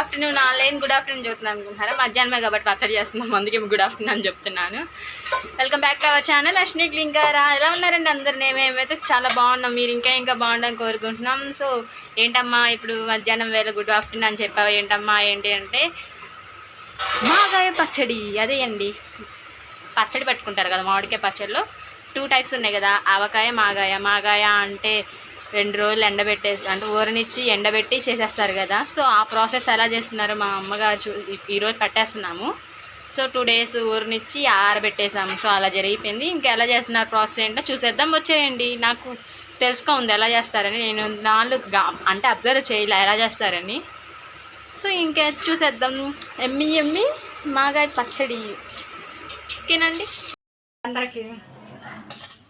Afternoon online good afternoon చెప్తున్నాను అనుకుంటున్నారా? మధ్యాహ్నమే కాబట్టి పచ్చడి చేస్తున్నాం అందుకే గుడ్ ఆఫ్టర్నూన్ అని చెప్తున్నాను. Welcome back to our channel Ashwini Klinkaara ఎలా ఉన్నారండి అందరు? మేమైతే చాలా బాగున్నాం మీరు ఇంకా ఇంకా బాగుండని కోరుకుంటున్నాం. సో ఏంటమ్మా ఇప్పుడు మధ్యాహ్నం వేళ గుడ్ ఆఫ్టర్నూన్ అని చెప్పావు? ఏంటమ్మా ఏంటి అంటే మాగాయ పచ్చడి అదే అండి. పచ్చడి పెట్టుకుంటారు కదా మామిడికాయ పచ్చడిలో. టూ టైప్స్ ఉన్నాయి కదా ఆవకాయ మాగాయ. మాగాయ అంటే రెండు రోజులు ఎండబెట్టేసి అంటే ఊరనిచ్చి ఎండబెట్టి చేసేస్తారు కదా. సో ఆ ప్రాసెస్ ఎలా చేస్తున్నారు మా అమ్మగారు చూ ఈరోజు పట్టేస్తున్నాము. సో టూ డేస్ ఊరినిచ్చి ఆరబెట్టేసాము. సో అలా జరిగిపోయింది. ఇంకా ఎలా చేస్తున్నారు ప్రాసెస్ ఏంటో చూసేద్దాం. వచ్చేయండి. నాకు తెలుసుకో ఉంది ఎలా చేస్తారని. నేను నాలుగు అంటే అబ్జర్వ్ చేయలే ఎలా చేస్తారని. సో ఇంకా చూసేద్దాం. ఎమ్మి ఎమ్మి మాగా పచ్చడి. ఓకేనండి అందరికి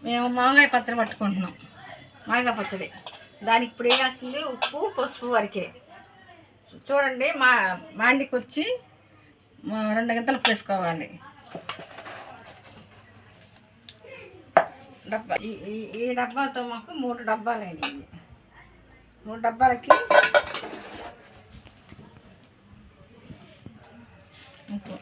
మేము మామగాయ పచ్చడి పట్టుకుంటున్నాం. మామిడికాయ పచ్చడి. దానికి ఇప్పుడు ఏం వేస్తుంది? ఉప్పు పసుపు వరకే. చూడండి మా మాండికి వచ్చి రెండు గంటలు వేసుకోవాలి. డబ్బా ఈ ఈ- డబ్బాతో మాకు మూడు డబ్బాలు అయినాయి. మూడు డబ్బాలకి ఇంకో.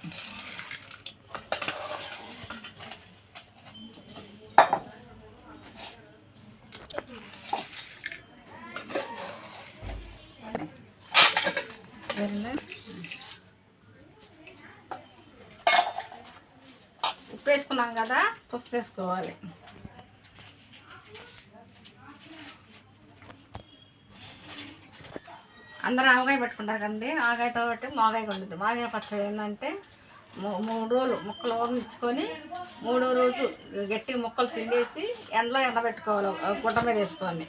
ఉప్పు వేసుకున్నాం కదా పసుపు వేసుకోవాలి. అందరూ ఆవగాయ పెట్టుకుంటారు కదండి ఆగాయతో బట్టి మాగాయ ఉండదు మాగాయ పచ్చడి ఏంటంటే మూ- మూడు రోజులు ముక్కలు ఊరించుకొని మూడో రోజు గట్టిగా ముక్కలు పిండేసి ఎండలో ఎండబెట్టుకోవాలి గుడ్డ మీద వేసుకొని.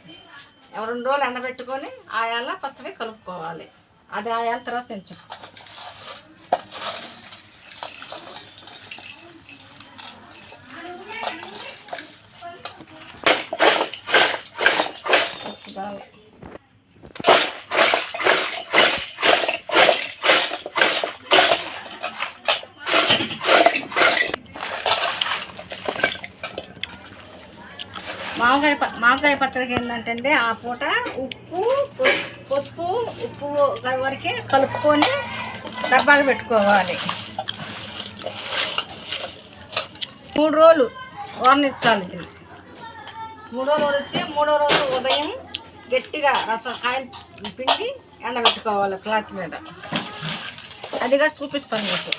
రెండు రోజులు ఎండబెట్టుకొని ఆయాల పచ్చడి కలుపుకోవాలి. అది ఆయాల తర్వాత తినచ్చు బాగా మామకాయ ప- మామకాయ పచ్చడికి ఏంటంటే ఆ పూట ఉప్పు పసుపు ఉప్పు వరకే కలుపుకొని డబ్బాలు పెట్టుకోవాలి. మూడు రోజులు వర్ణించాలి మూడో రోజు వచ్చి మూడో రోజు ఉదయం గట్టిగా రసం కాయలు పిండి ఎండబెట్టుకోవాలి క్లాత్ మీద. అదిగా చూపిస్తాను మీకు.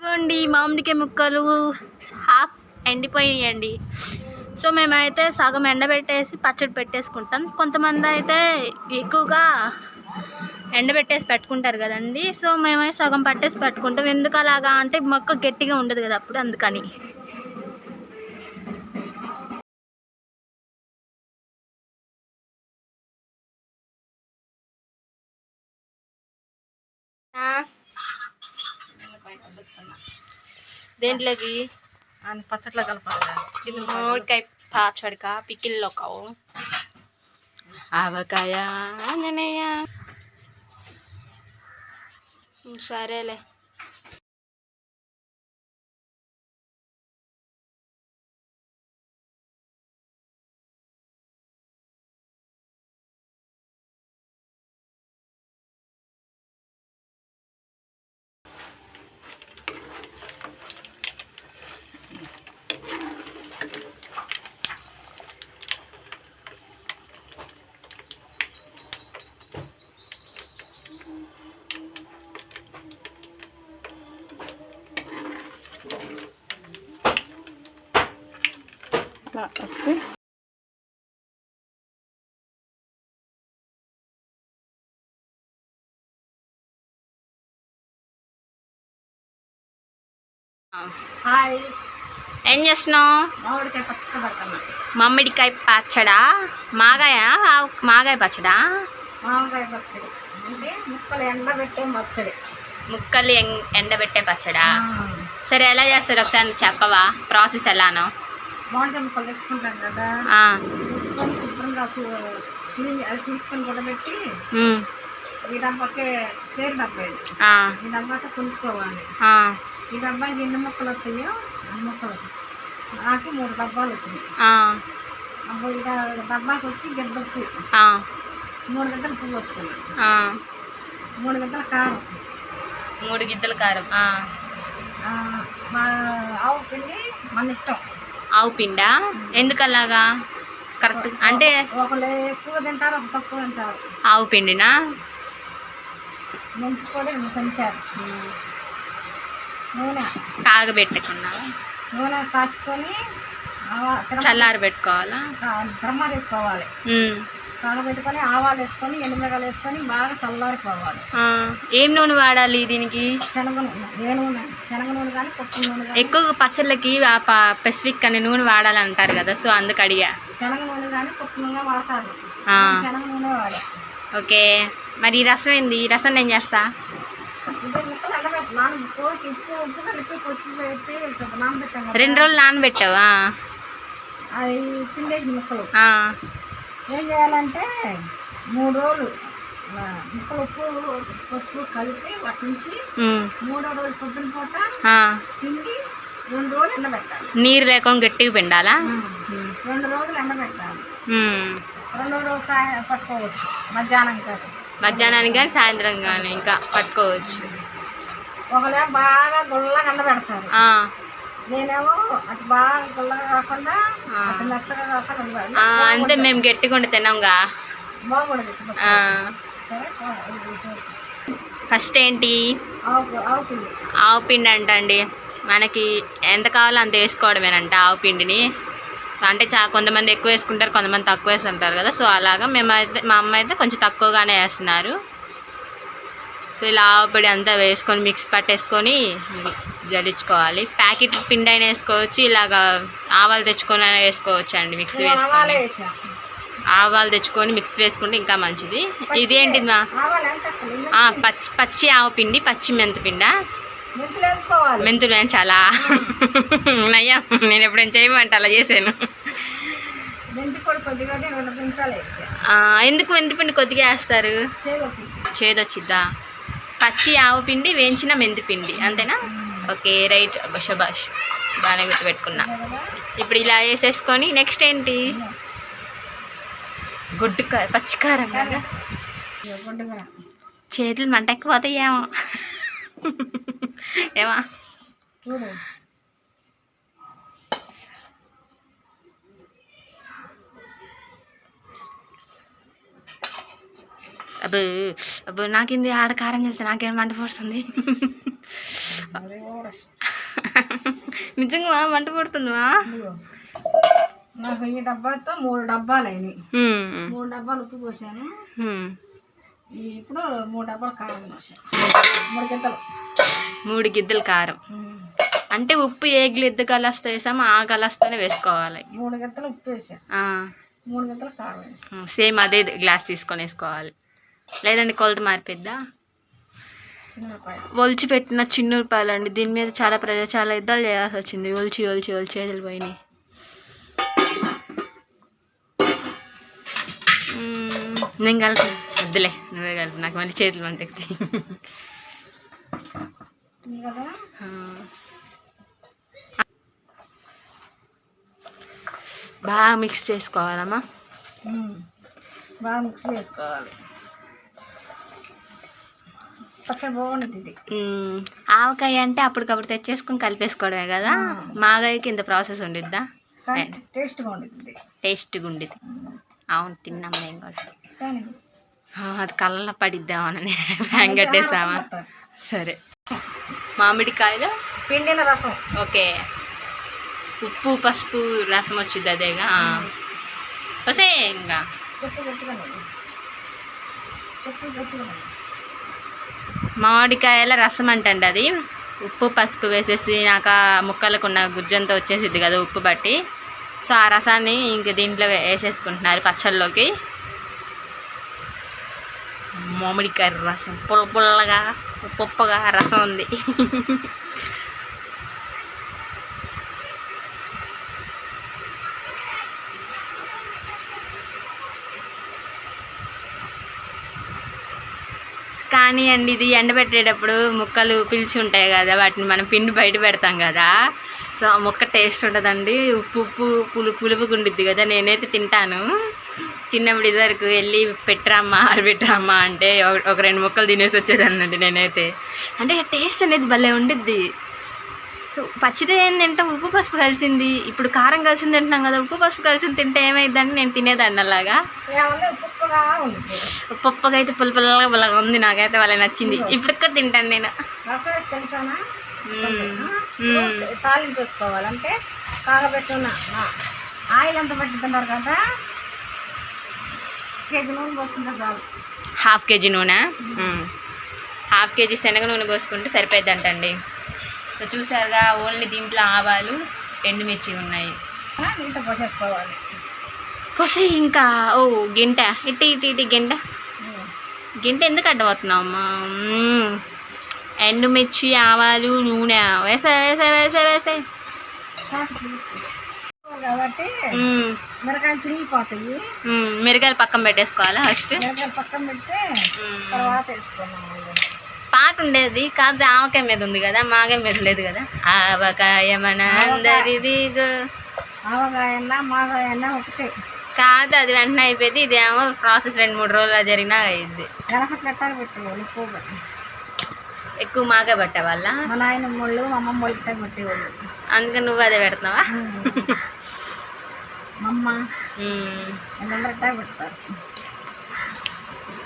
ఇవ్వండి మామిడికాయ ముక్కలు హాఫ్ ఎండిపోయాయండి సో మేమైతే సగం ఎండబెట్టేసి పచ్చడి పెట్టేసుకుంటాం. కొంతమంది అయితే ఎక్కువగా ఎండబెట్టేసి పెట్టుకుంటారు కదండి. సో మేమే సగం పట్టేసి పెట్టుకుంటాం. ఎందుకు అలాగా అంటే మొక్క గట్టిగా ఉండదు కదా అప్పుడు అందుకని. ఆ, దేంట్లోకి? పచ్చట్లో కలపాలి మామిడికాయ పచ్చడికా? పికిల్లో కావు ఆవకాయ ఆంజనేయ సరేలే. హాయ్. ఏం చేస్తున్నావు? మామిడికాయ పచ్చడి మామిడికాయ పచ్చడా? మాగాయ? మాగాయ పచ్చడా? మామిడికాయ పచ్చడి. అంటే ముక్కలు ఎండబెట్టే పచ్చడి. ముక్కలు ఎండబెట్టే పచ్చడా? సరే ఎలా చేస్తారు ఒకసారి చెప్పవా? ప్రాసెస్ ఎలానో? మామిడికాయ ముక్కలు తెచ్చుకుంటాం కదా. తెచ్చుకొని శుభ్రంగా క్లీన్ అది తీసుకొని కూడబెట్టి ఉమ్, ఈ డబ్బాకి చేరు డబ్బా ఇది ఆ, ఈ డబ్బాతో పులుసుకోవాలి. ఈ డబ్బాకి ఎన్ని ముక్కలు వస్తాయో అన్ని ముక్కలు నాకు మూడు డబ్బాలు వచ్చినాయి. అప్పుడు ఇక డబ్బాకి వచ్చి గిడ్డ ఆ, మూడు గంటలు పువ్వు వేసుకున్నాను ఆ. మూడు గంటల కారం. మూడు గిద్దల కారం. ఆవు పిండి మన ఇష్టం. ఆవు పిండా? ఎందుకు అలాగా కరెక్ట్ అంటే ఒకళ్ళు ఎక్కువ తింటారు ఒక తక్కువ తింటారు. ఆవు పిండినా? మెంతి కూడా సంచారు. నూనె. కాగబెట్టకుండా నూనె కాచుకొని చల్లారి పెట్టుకోవాలా? తిరమ తీసుకోవాలి కాగబెట్టుకొని ఆవాలు వేసుకొని ఎండుమిరగాయలు వేసుకొని బాగా చల్లారిపోవాలి. ఏం నూనె వాడాలి దీనికి? శనగ నూనె ఏ నూనె? శనగ నూనె కానీ పప్పు నూనె ఎక్కువ పచ్చళ్ళకి పెసిఫిక్ అనే నూనె వాడాలి అంటారు కదా సో అందుకు అడిగా. శనగ నూనె కానీ పప్పు నూనె వాడతారు. శనగ నూనె వాడా ఓకే. మరి రసం ఏంది? రసం నేను చేస్తా. రెండు రోజులు నానబెట్టావా అవి ముక్కలు. ఆ, ఏం చేయాలంటే మూడు రోజులు ముక్కలు ఉప్పు పసుపు కలిపి వాటి నుంచి ఉమ్, మూడో రోజు పొద్దున పూట. పిండి రెండు రోజులు ఎండబెట్టాలి నీరు లేకుండా గట్టిగా పిండాలా? రెండు రోజులు ఎండబెట్టాలి. రెండో రోజు సాయం పట్టుకోవచ్చు. మధ్యాహ్నం కాదు. మధ్యాహ్నానికి కానీ సాయంత్రం కానీ ఇంకా పట్టుకోవచ్చు. ఒకలే బాగా గుల్లగా ఎండబెడతారు ఆ, నేనేమో అటు బాగా గుల్లగా కాకుండా. అటు మెత్తగా కాకుండా అంటే మేము గట్టిగా ఉండి బాగుండదు సరే. ఫస్ట్ ఏంటి? ఆవు పిండి. పిండి అంటండి. మనకి ఎంత కావాలో అంత వేసుకోవడమేనంట ఆవు పిండిని. అంటే చా కొంతమంది ఎక్కువ వేసుకుంటారు కొంతమంది తక్కువ వేసుకుంటారు కదా. సో అలాగా మేమైతే మా అమ్మ అయితే కొంచెం తక్కువగానే వేస్తున్నారు. సో ఇలా ఆవు పిండి అంతా వేసుకొని మిక్స్ పట్టేసుకొని జల్లించుకోవాలి. ప్యాకెట్ పిండి అయినా వేసుకోవచ్చు ఇలాగా ఆవాలు తెచ్చుకొని అయినా వేసుకోవచ్చు అండి మిక్స్ వేసుకొని. వేసా. ఆవాలు తెచ్చుకొని మిక్స్ వేసుకుంటే ఇంకా మంచిది. ఇదేంటిది మా ఎంత చెప్పలేదు ఆ, పచ్చి పచ్చి ఆవు పిండి పచ్చి మెంతిపిండా? మెంతులు వేసుకోవాలి మెంతులు నేను చాలా నయ్యా నేను ఎప్పుడైనా చేయమంటే అలా చేశాను. ఎందుకు మెంతిపిండి కొద్దిగా వేస్తారు? చేదొచ్చిద్దా? పచ్చి ఆవు పిండి వేయించిన మెంతి పిండి. అంతేనా? Okay right. శబాష్ బాగానే గుర్తుపెట్టుకున్నా. ఇప్పుడు ఇలా వేసేసుకొని నెక్స్ట్ ఏంటి? గుడ్డు పచ్చికారం కదా? చేతులు మంట పోతాయేమో ఏమా అబ్బు అబ్బు నాకింది ఆడ కారం చేస్తే నాకేం మంట పుడుతుంది. నిజంగా మంట ఇదిగో. నాకు ఈ డబ్బాతో మూడు డబ్బాలు అయినాయి. మూడు డబ్బాలు ఉప్పు పోసాను. ఇప్పుడు మూడు డబ్బాలు కారం పోసాను. మూడు గింతలు మూడు గిద్దలు కారం. అంటే ఉప్పు ఏ గిద్ద కలస్తా వేసామో? ఆ కలస్తానే వేసుకోవాలి. మూడు గింతలు ఉప్పు వేసా. మూడు గింతలు కారం సేమ్ అదే గ్లాస్ తీసుకొని వేసుకోవాలి. లేదండి కొలత మారిపోద్దా ఒలిచి పెట్టిన చిన్న రూపాయలు అండి దీని మీద చాలా ప్రజలు చాలా యుద్ధాలు చేయాల్సి వచ్చింది. ఒలిచి ఒలిచి ఒలిచి చేతులు పోయినాయి. నేను కలిపి వద్దులే నువ్వే కలిపి. నాకు మళ్ళీ చేతులు మంటెక్కి బాగా మిక్స్ చేసుకోవాలమ్మా. బాగా మిక్స్ చేసుకోవాలి. పచ్చడి బాగుంటుంది. ఆవకాయ అంటే అప్పటికప్పుడు తెచ్చేసుకుని కలిపేసుకోవడమే కదా? మాగాయకి ఇంత ప్రాసెస్ ఉండిద్దా? టేస్ట్గా ఉంటుంది టేస్ట్గా ఉండేది అవును తిన్నాం మేము కూడా. అది కళ్ళలో పడిద్దామని ఫ్యాన్ కట్టేస్తామా సరే. మామిడికాయలు? పిండిన రసం. ఓకే. ఉప్పు పసుపు రసం వచ్చింది అదేగా? వస్తే ఇంకా. చెప్పు గట్టిగా చెప్పు. గట్టిగా మామిడికాయల రసం అంటండి అది. ఉప్పు పసుపు వేసేసి నాకు ఆ ముక్కలకు ఉన్న గుజ్జంతా వచ్చేసిద్ది కదా ఉప్పు బట్టి. సో ఆ రసాన్ని ఇంక దీంట్లో వేసేసుకుంటున్నారు పచ్చళ్ళలోకి మామిడికాయ రసం పుల్ల పుల్లగా ఉప్పుగా రసం ఉంది. కానీ అండి ఇది ఎండబెట్టేటప్పుడు ముక్కలు పిలిచి ఉంటాయి కదా వాటిని మనం పిండి బయట పెడతాం కదా. సో ఆ ముక్క టేస్ట్ ఉంటుందండి. ఉప్పు ఉప్పు పులు పులుపుగా ఉండిద్ది కదా నేనైతే తింటాను. చిన్నప్పుడు ఇదివరకు వెళ్ళి పెట్టరామ్మా ఆరబెట్టరామ్మా అంటే ఒక- ఒక రెండు ముక్కలు తినేసి వచ్చేదాన్ని అండి నేనైతే. అంటే టేస్ట్ అనేది భలే ఉండిద్ది. సో పచ్చిదే ఏం తింటాం? ఉప్పు పసుపు కలిసింది. ఇప్పుడు కారం కలిసింది తింటున్నాం కదా ఉప్పు పసుపు కలిసింది తింటే ఏమైందని నేను తినేదాన్ని అలాగా ఉప్పుగా అయితే పుల్ల పుల్లగా ఉంది నాకైతే వాళ్ళ నచ్చింది. ఇప్పుడు ఇక్కడ తింటాను నేను. తాలింపు వేసుకోవాలి. అంటే కాగబెట్టున్న ఆయిల్ ఎంత పట్టుతున్నారు కదా. కేజీ నూనె పోసుకుంటే చాలు. హాఫ్ కేజీ నూనె. హాఫ్ కేజీ శనగ నూనె పోసుకుంటే సరిపోద్ది అంటండి సో చూసారుగా ఓన్లీ దీంట్లో ఆవాలు ఎండుమిర్చి ఉన్నాయి పోసేసుకోవాలి కొసి ఇంకా ఓ గింట ఇటు ఇటు ఇటు గింట. గింట ఎందుకు అడ్డమవుతున్నావు అమ్మా మ్మ్. ఎండుమిర్చి ఆవాలు నూనె వేసే వేసే వేసే వేసే. కాబట్టి. మిరకాయలు తిరిగిపోతాయి పక్కన పెట్టేసుకోవాలా ఫస్ట్ మిరకాయలు పక్కన పెడితే. తర్వాత వేసుకున్నాం పాట ఉండేది కాదు ఆవకాయ మీద ఉంది కదా మాగాయ మీద లేదు కదా. ఆవకాయ మన అందరిది ఒకటే. కాదు అది వెంటనే అయిపోయింది. ఇదేమో ప్రాసెస్ రెండు మూడు రోజులు జరిగినా అయింది. పెట్టేవాళ్ళు ఎక్కువ మాగా పట్టే వాళ్ళ? మా నాయన వాళ్ళు మా అమ్మమ్మ పెట్టేవాళ్ళు. అందుకని నువ్వు అదే పెడుతున్నావా? మా అమ్మ పెడతారు.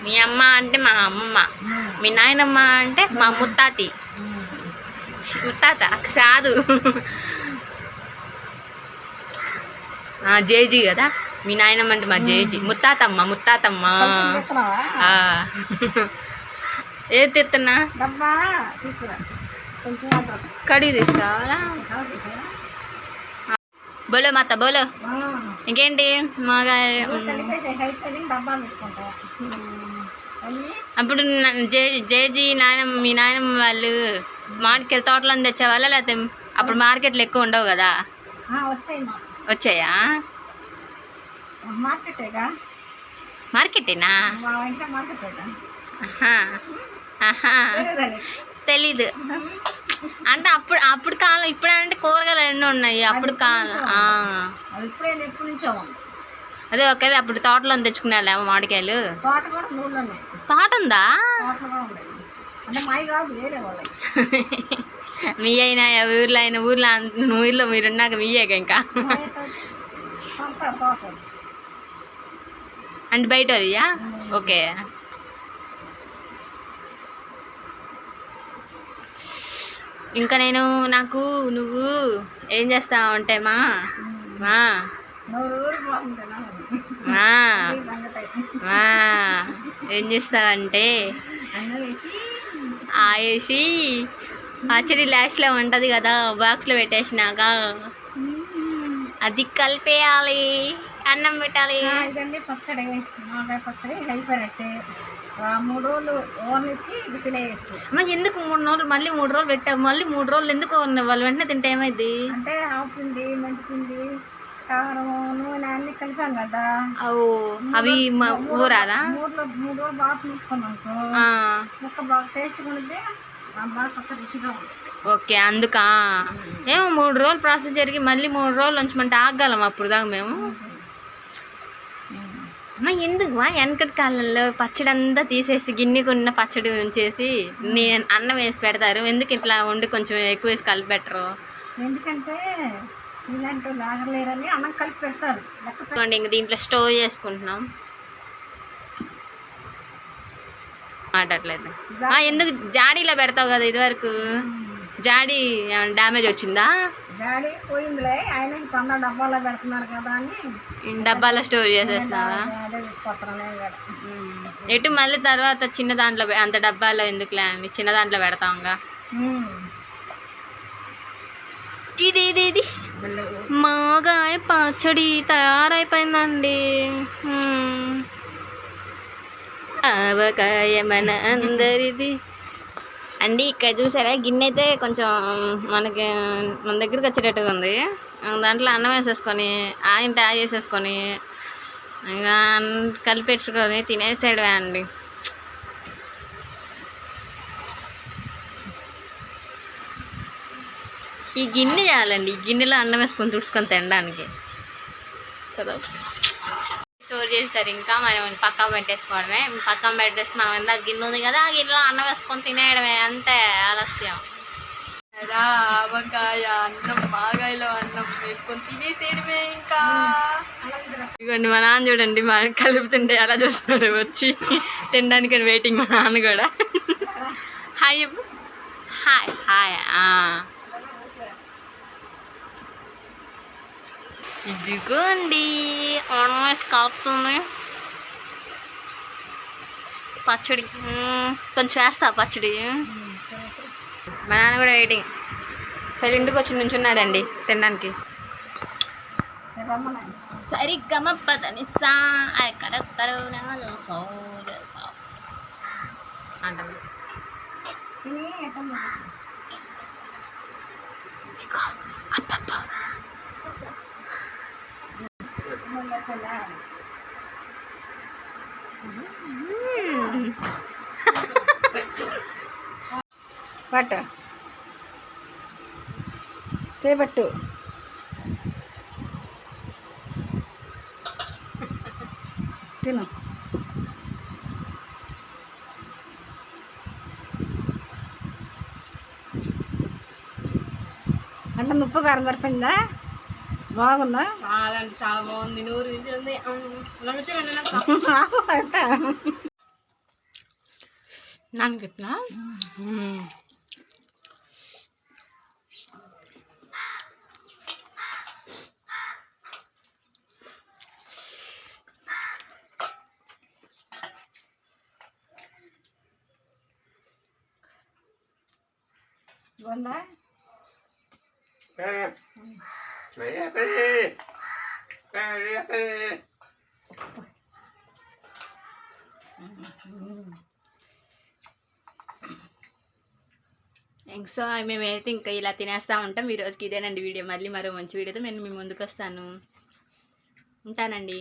మీ అమ్మ అంటే మా అమ్మమ్మ. మీ నాయనమ్మ అంటే మా ముత్తాతి. ముత్తాత? కాదు ఆ, జేజీ కదా? మీ నాయనమ్మ అంటే మా జేజీ. ముత్తాతమ్మ ముత్తాతమ్మ. ఏది తెస్తున్నా కడిగి తీసుకురావాలా బోలో మాత బోలో. ఇంకేంటి? మాగా అప్పుడు జే జేజీ నాయనమ్మ మీ నాయనమ్మ వాళ్ళు మార్కెట్ తోటలో తెచ్చేవాళ్ళ? లేకపోతే అప్పుడు మార్కెట్లు ఎక్కువ ఉండవు కదా? వచ్చాయి మార్కెటేనా? తెలీదు. అంటే అప్పుడు అప్పుడు కాలం ఇప్పుడు అంటే కూరగాయలు ఎన్నో ఉన్నాయి. అప్పుడు కాలం. అది ఒకే అప్పుడు తోటలో తెచ్చుకునేవాళ్ళేమో మామిడికాయలు. తోట ఉందా మీ అయినా ఊర్లో అయినా ఊర్లో ఊర్లో మీరున్నాక మీయేక ఇంకా. అంటే బయట వాళ్ళియా ఓకే. ఇంకా నేను నాకు నువ్వు ఏం చేస్తావు అంటే మా? మా? మా? ఏం చేస్తావంటే ఆయేసి పచ్చడి లాస్ట్లో ఉంటుంది కదా బాక్స్లో పెట్టేసినాక అది కలిపేయాలి అన్నం పెట్టాలి. ఇదండి పచ్చడి. మామిడికాయ పచ్చడి అయిపోయినట్టే మూడు రోజులు ఓన్ ఇచ్చి ఇది తినేయచ్చు. అమ్మ ఎందుకు మూడు రోజులు? మళ్ళీ మూడు రోజులు పెట్టావు. మళ్ళీ మూడు రోజులు ఎందుకు? వాళ్ళు వెంటనే తింటే ఏమైంది అంటే ఆవుపిండి మెంతిపిండి కారం నూనె అన్ని కలిపాం కదా అవి ఊరాలా? మూడులో మూడు రోజులు బాగా పీల్చుకున్నాం అనుకో ఆ, ముక్క బాగా టేస్ట్గా ఉంటే బాగా రుచిగా ఉంటుంది. ఓకే అందుకా? ఏమో మూడు రోజులు ప్రాసెస్ జరిగి మళ్ళీ మూడు రోజులు ఉంచమంటే ఆగలం అప్పుడు దాకా మేము. అమ్మ ఎందుకు మా వెనకటి కాలంలో పచ్చడి అంతా తీసేసి గిన్నెకు ఉన్న పచ్చడి ఉంచేసి నీ అన్నం వేసి పెడతారు. ఎందుకు ఇట్లా వండి కొంచెం ఎక్కువ వేసి కలిపి పెట్టరు? ఎందుకంటే ఇలాంటి లాగలేరని అన్నం కలిపి పెడతారు. లెక్క పె- ఇదిగోండి ఇంక దీంట్లో స్టోర్ చేసుకుంటున్నాం. మాట్లాడలేదు. ఎందుకు జాడీలో పెడతావు కదా ఇదివరకు? జాడీ డ్యామేజ్ వచ్చిందా? డాడీ పోయిందిలే ఆయన డబ్బాలో పెడుతున్నారు కదా అని. డబ్బాలో స్టోర్ చేసేస్తున్నావా? ఉమ్. ఎటు మళ్ళీ తర్వాత చిన్న దాంట్లో అంత డబ్బాలో ఎందుకులే? చిన్న దాంట్లో పెడతాంగా? ఉమ్. ఇది ఇది ఇది. మాగాయ పచ్చడి తయారైపోయిందండి. ఆవకాయ మన అందరిది. అండి ఇక్కడ చూసారా? గిన్నె అయితే కొంచెం మనకి మన దగ్గరికి వచ్చేటట్టుగా ఉంది. దాంట్లో అన్నం వేసేసుకొని ఆయంట ఆ చేసేసుకొని ఇంకా కలిపెట్టుకొని తినేసేయడమే అండి. ఈ గిన్నె చాలండి ఈ గిన్నెలో అన్నం వేసుకొని తుడుచుకొని తినడానికి. కదా? స్టోర్ చేస్తారు ఇంకా మనం పక్కన పెట్టేసుకోవడమే. పక్కన పెట్టేసి మనం ఎంత గిన్నె ఉంది కదా ఆ గిన్నెలో అన్నం వేసుకొని తినేయడమే. అంతే ఆలస్యం. ఆవకాయ అన్నం మాగాయలో అన్నం వేసుకొని తినేసేయడమే ఇంకా. ఇదిగోండి మా నాన్న చూడండి మా కలుపుతుంటే అలా చూస్తున్నాడు వచ్చి. తినడానికి వెయిటింగ్ మా నాన్న కూడా. హాయ్ హాయ్ హాయ్ ఇదిగోండి అన్నం వేసి కలుపుతుంది పచ్చడి మ్మ్. కొంచెం వేస్తా పచ్చడి మా నాన్న కూడా వెయిటింగ్ సరే ఇంటికి వచ్చి నుంచున్నాడండి తినడానికి సరిగ్గా పదని సా ఎక్కడ అంటాను అబ్బబ్బా పట్టు చేపట్టు తిను అంటే ఉప్పు కారం సరిపోయిందా బాగుందా? చాలా అంటే చాలా బాగుంది నూరు ఉంది. ఆకు అంతా. నాకు ఇట్లా? బాగుందా? సో మేమైతే ఇంకా ఇలా తినేస్తా ఉంటాం. ఈ రోజుకి ఇదేనండి వీడియో. మళ్ళీ మరో మంచి వీడియోతో నేను మీ ముందుకు వస్తాను. ఉంటానండి.